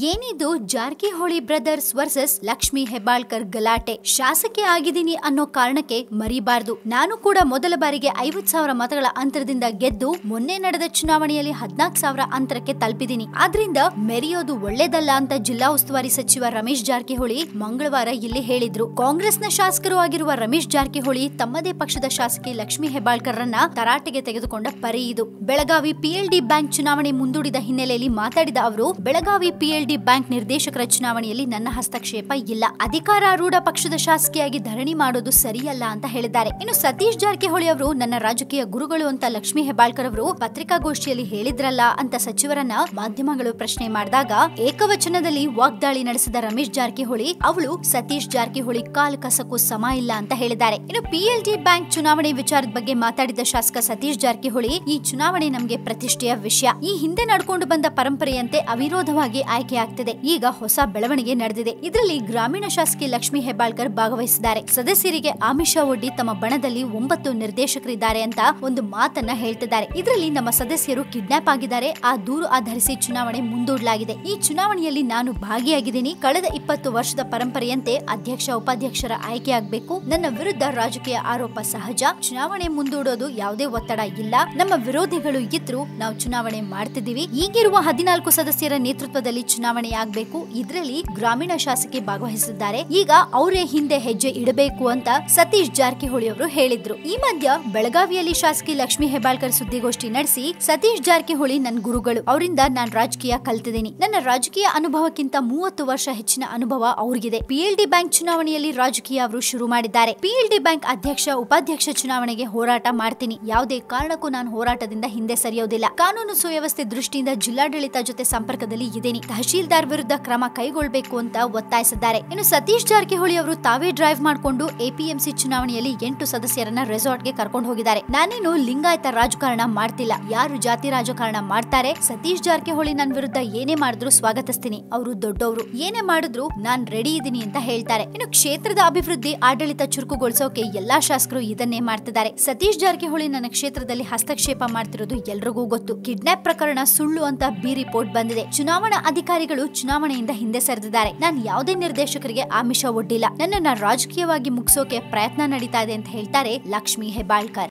ಏನಿದು Jarkiholi brothers versus Lakshmi Hebbalkar ಗಲಾಟೆ? ಶಾಸಕಿ ಆಗಿದ್ದೀನಿ ಅನ್ನೋ ಕಾರಣಕ್ಕೆ ಮರಿಬಾರ್ದು. ನಾನು ಕೂಡ ಮೊದಲ ಬಾರಿಗೆ ಐವತ್ ಸಾವಿರ ಮತಗಳ ಅಂತರದಿಂದ ಗೆದ್ದು ಮೊನ್ನೆ ನಡೆದ ಚುನಾವಣೆಯಲ್ಲಿ ಹದ್ನಾಲ್ಕು ಸಾವಿರ ಅಂತರಕ್ಕೆ ತಲುಪಿದ್ದೀನಿ. ಆದ್ರಿಂದ ಮೆರೆಯೋದು ಒಳ್ಳೇದಲ್ಲ ಅಂತ ಜಿಲ್ಲಾ ಉಸ್ತುವಾರಿ ಸಚಿವ ರಮೇಶ್ ಜಾರಕಿಹೊಳಿ ಮಂಗಳವಾರ ಇಲ್ಲಿ ಹೇಳಿದ್ರು. ಕಾಂಗ್ರೆಸ್ನ ಶಾಸಕರು ಆಗಿರುವ ರಮೇಶ್ ಜಾರಕಿಹೊಳಿ ತಮ್ಮದೇ ಪಕ್ಷದ ಶಾಸಕಿ ಲಕ್ಷ್ಮಿ ಹೆಬ್ಬಾಳ್ಕರ್ರನ್ನ ತರಾಟೆಗೆ ತೆಗೆದುಕೊಂಡ ಪರಿ ಇದು. ಬೆಳಗಾವಿ ಪಿಎಲ್ಡಿ ಬ್ಯಾಂಕ್ ಚುನಾವಣೆ ಮುಂದೂಡಿದ ಹಿನ್ನೆಲೆಯಲ್ಲಿ ಮಾತಾಡಿದ ಅವರು, ಬೆಳಗಾವಿ ಪಿಎಲ್ಡಿ ಬ್ಯಾಂಕ್ ನಿರ್ದೇಶಕರ ಚುನಾವಣೆಯಲ್ಲಿ ನನ್ನ ಹಸ್ತಕ್ಷೇಪ ಇಲ್ಲ. ಅಧಿಕಾರಾರೂಢ ಪಕ್ಷದ ಶಾಸಕಿಯಾಗಿ ಧರಣಿ ಮಾಡೋದು ಸರಿಯಲ್ಲ ಅಂತ ಹೇಳಿದ್ದಾರೆ. ಇನ್ನು ಸತೀಶ್ ಜಾರಕಿಹೊಳಿ ಅವರು ನನ್ನ ರಾಜಕೀಯ ಗುರುಗಳು ಅಂತ ಲಕ್ಷ್ಮಿ ಹೆಬ್ಬಾಳ್ಕರ್ ಅವರು ಪತ್ರಿಕಾಗೋಷ್ಠಿಯಲ್ಲಿ ಹೇಳಿದ್ರಲ್ಲ ಅಂತ ಸಚಿವರನ್ನ ಮಾಧ್ಯಮಗಳು ಪ್ರಶ್ನೆ ಮಾಡಿದಾಗ ಏಕವಚನದಲ್ಲಿ ವಾಗ್ದಾಳಿ ನಡೆಸಿದ ರಮೇಶ್ ಜಾರಕಿಹೊಳಿ, ಅವಳು ಸತೀಶ್ ಜಾರಕಿಹೊಳಿ ಕಾಲು ಕಸಕ್ಕೂ ಸಮ ಇಲ್ಲ ಅಂತ ಹೇಳಿದ್ದಾರೆ. ಇನ್ನು ಪಿಎಲ್ಡಿ ಬ್ಯಾಂಕ್ ಚುನಾವಣೆ ವಿಚಾರದ ಬಗ್ಗೆ ಮಾತಾಡಿದ ಶಾಸಕ ಸತೀಶ್ ಜಾರಕಿಹೊಳಿ, ಈ ಚುನಾವಣೆ ನಮಗೆ ಪ್ರತಿಷ್ಠೆಯ ವಿಷಯ. ಈ ಹಿಂದೆ ನಡ್ಕೊಂಡು ಬಂದ ಪರಂಪರೆಯಂತೆ ಅವಿರೋಧವಾಗಿ ಆಯ್ಕೆಯಾಗ್ತಿದೆ ಈಗ ಹೊಸ ಬೆಳವಣಿಗೆ ನಡೆದಿದೆ. ಇದರಲ್ಲಿ ಗ್ರಾಮೀಣ ಶಾಸಕಿ ಲಕ್ಷ್ಮಿ ಹೆಬ್ಬಾಳ್ಕರ್ ಭಾಗವಹಿಸಿದ್ದಾರೆ. ಸದಸ್ಯರಿಗೆ ಆಮಿಷ ಒಡ್ಡಿ ತಮ್ಮ ಬಣದಲ್ಲಿ ಒಂಬತ್ತು ನಿರ್ದೇಶಕರಿದ್ದಾರೆ ಅಂತ ಒಂದು ಮಾತನ್ನ ಹೇಳ್ತಿದ್ದಾರೆ. ಇದರಲ್ಲಿ ನಮ್ಮ ಸದಸ್ಯರು ಕಿಡ್ನಾಪ್ ಆಗಿದ್ದಾರೆ. ಆ ದೂರು ಆಧರಿಸಿ ಚುನಾವಣೆ ಮುಂದೂಡಲಾಗಿದೆ. ಈ ಚುನಾವಣೆಯಲ್ಲಿ ನಾನು ಭಾಗಿಯಾಗಿದ್ದೀನಿ. ಕಳೆದ ಇಪ್ಪತ್ತು ವರ್ಷದ ಪರಂಪರೆಯಂತೆ ಅಧ್ಯಕ್ಷ, ಉಪಾಧ್ಯಕ್ಷರ ಆಯ್ಕೆಯಾಗಬೇಕು. ನನ್ನ ವಿರುದ್ಧ ರಾಜಕೀಯ ಆರೋಪ ಸಹಜ. ಚುನಾವಣೆ ಮುಂದೂಡೋದು ಯಾವುದೇ ಒತ್ತಡ ಇಲ್ಲ. ನಮ್ಮ ವಿರೋಧಿಗಳು ಇದ್ರು ನಾವು ಚುನಾವಣೆ ಮಾಡ್ತಿದ್ದೀವಿ. ಈಗಿರುವ ಹದಿನಾಲ್ಕು ಸದಸ್ಯರ ನೇತೃತ್ವದಲ್ಲಿ ಚುನಾವಣೆ ಆಗ್ಬೇಕು ಇದರಲ್ಲಿ ಗ್ರಾಮೀಣ ಶಾಸಕಿ ಭಾಗವಹಿಸಿದ್ದಾರೆ. ಈಗ ಅವರೇ ಹಿಂದೆ ಹೆಜ್ಜೆ ಇಡಬೇಕು ಅಂತ ಸತೀಶ್ ಜಾರಕಿಹೊಳಿ ಅವರು ಹೇಳಿದ್ರು. ಈ ಮಧ್ಯ ಬೆಳಗಾವಿಯಲ್ಲಿ ಶಾಸಕಿ ಲಕ್ಷ್ಮಿ ಹೆಬ್ಬಾಳ್ಕರ್ ಸುದ್ದಿಗೋಷ್ಠಿ ನಡೆಸಿ, ಸತೀಶ್ ಜಾರಕಿಹೊಳಿ ನನ್ನ ಗುರುಗಳು. ಅವರಿಂದ ನಾನು ರಾಜಕೀಯ ಕಲ್ತಿದ್ದೀನಿ. ನನ್ನ ರಾಜಕೀಯ ಅನುಭವಕ್ಕಿಂತ ಮೂವತ್ತು ವರ್ಷ ಹೆಚ್ಚಿನ ಅನುಭವ ಅವರಿಗಿದೆ. ಪಿಎಲ್ಡಿ ಬ್ಯಾಂಕ್ ಚುನಾವಣೆಯಲ್ಲಿ ರಾಜಕೀಯ ಅವರು ಶುರು ಮಾಡಿದ್ದಾರೆ. ಪಿಎಲ್ಡಿ ಬ್ಯಾಂಕ್ ಅಧ್ಯಕ್ಷ, ಉಪಾಧ್ಯಕ್ಷ ಚುನಾವಣೆಗೆ ಹೋರಾಟ ಮಾಡ್ತೀನಿ. ಯಾವುದೇ ಕಾರಣಕ್ಕೂ ನಾನು ಹೋರಾಟದಿಂದ ಹಿಂದೆ ಸರಿಯೋದಿಲ್ಲ. ಕಾನೂನು ಸುವ್ಯವಸ್ಥೆ ದೃಷ್ಟಿಯಿಂದ ಜಿಲ್ಲಾಡಳಿತ ಜೊತೆ ಸಂಪರ್ಕದಲ್ಲಿ ಇದ್ದೀನಿ. ತಹಶೀಲ್ದಾರ್ ವಿರುದ್ಧ ಕ್ರಮ ಕೈಗೊಳ್ಳಬೇಕು ಅಂತ ಒತ್ತಾಯಿಸಿದ್ದಾರೆ. ಇನ್ನು ಸತೀಶ್ ಜಾರಕಿಹೊಳಿ ಅವರು ತಾವೇ ಡ್ರೈವ್ ಮಾಡಿಕೊಂಡು ಎಪಿಎಂಸಿ ಚುನಾವಣೆಯಲ್ಲಿ ಎಂಟು ಸದಸ್ಯರನ್ನ ರೆಸಾರ್ಟ್ಗೆ ಕರ್ಕೊಂಡು ಹೋಗಿದ್ದಾರೆ. ನಾನೇನು ಲಿಂಗಾಯತ ರಾಜಕಾರಣ ಮಾಡ್ತಿಲ್ಲ. ಯಾರು ಜಾತಿ ರಾಜಕಾರಣ ಮಾಡ್ತಾರೆ? ಸತೀಶ್ ಜಾರಕಿಹೊಳಿ ನನ್ನ ವಿರುದ್ಧ ಏನೇ ಮಾಡಿದ್ರು ಸ್ವಾಗತಿಸ್ತೀನಿ. ಅವರು ದೊಡ್ಡವರು. ಏನೇ ಮಾಡಿದ್ರು ನಾನ್ ರೆಡಿ ಇದ್ದೀನಿ ಅಂತ ಹೇಳ್ತಾರೆ. ಇನ್ನು ಕ್ಷೇತ್ರದ ಅಭಿವೃದ್ಧಿ ಆಡಳಿತ ಚುರುಕುಗೊಳಿಸೋಕೆ ಎಲ್ಲಾ ಶಾಸಕರು ಇದನ್ನೇ ಮಾಡ್ತಿದ್ದಾರೆ. ಸತೀಶ್ ಜಾರಕಿಹೊಳಿ ನನ್ನ ಕ್ಷೇತ್ರದಲ್ಲಿ ಹಸ್ತಕ್ಷೇಪ ಮಾಡ್ತಿರೋದು ಎಲ್ರಿಗೂ ಗೊತ್ತು. ಕಿಡ್ನಾಪ್ ಪ್ರಕರಣ ಸುಳ್ಳು ಅಂತ ಬಿ ರಿಪೋರ್ಟ್ ಬಂದಿದೆ. ಚುನಾವಣಾ ಅಧಿಕಾರಿಗಳು ಚುನಾವಣೆಯಿಂದ ಹಿಂದೆ ಸರಿದಿದ್ದಾರೆ. ನಾನು ಯಾವುದೇ ನಿರ್ದೇಶಕರಿಗೆ ಆಮಿಷ ಒಡ್ಡಿಲ್ಲ. ನನ್ನನ್ನ ರಾಜಕೀಯವಾಗಿ ಮುಗಿಸೋಕೆ ಪ್ರಯತ್ನ ನಡೀತಾ ಇದೆ ಅಂತ ಹೇಳ್ತಾರೆ ಲಕ್ಷ್ಮಿ ಹೆಬ್ಬಾಳ್ಕರ್.